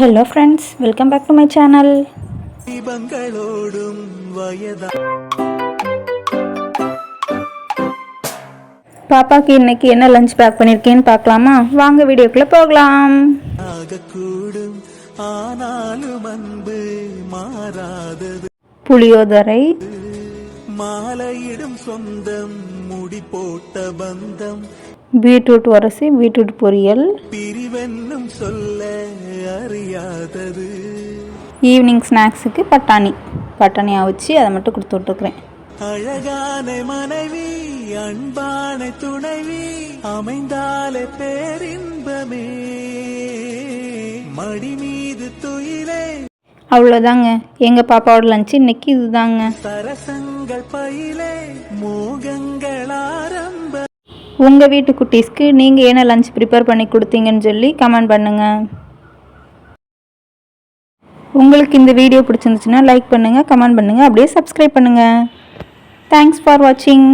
Hello friends welcome back to my channel பாப்பாக்கு இன்னைக்கு என்ன லஞ்ச் பேக் பண்ணியிருக்கேன்னு பார்க்கலாமா? வாங்க வீடியோக்குள்ளே போகலாம். புளியோதரை. மாலையிடும் சொந்தம் முடி போட்ட பந்தம் பீட்ரூட் உரசி பீட்ரூட் பொரியல். பிரிவென்னும் சொல்ல அறியாதது. ஈவினிங் ஸ்நாக்ஸுக்கு பட்டாணி. பட்டாணி அவிச்சு அதை மட்டும் கொடுத்து விட்டுருக்குறேன். அழகான மனைவி அன்பான துணைவி அமைந்தாலே பேரின்பமே. மடி மீது துயிலே. அவ்வளோதாங்க. எங்கள் பாப்பாவோட லஞ்ச் இன்னைக்கு இதுதாங்க. சரசங்கள் பயிலே மோகங்கள் உங்கள் வீட்டு குட்டீஸ்க்கு நீங்கள் என்ன லஞ்ச் ப்ரிப்பேர் பண்ணி கொடுத்தீங்கன்னு சொல்லி கமெண்ட் பண்ணுங்கள் உங்களுக்கு இந்த வீடியோ பிடிச்சிருந்துச்சுன்னா லைக் பண்ணுங்கள் கமெண்ட் பண்ணுங்கள் அப்படியே சப்ஸ்கிரைப் பண்ணுங்கள் தேங்க்ஸ் ஃபார் வாட்சிங்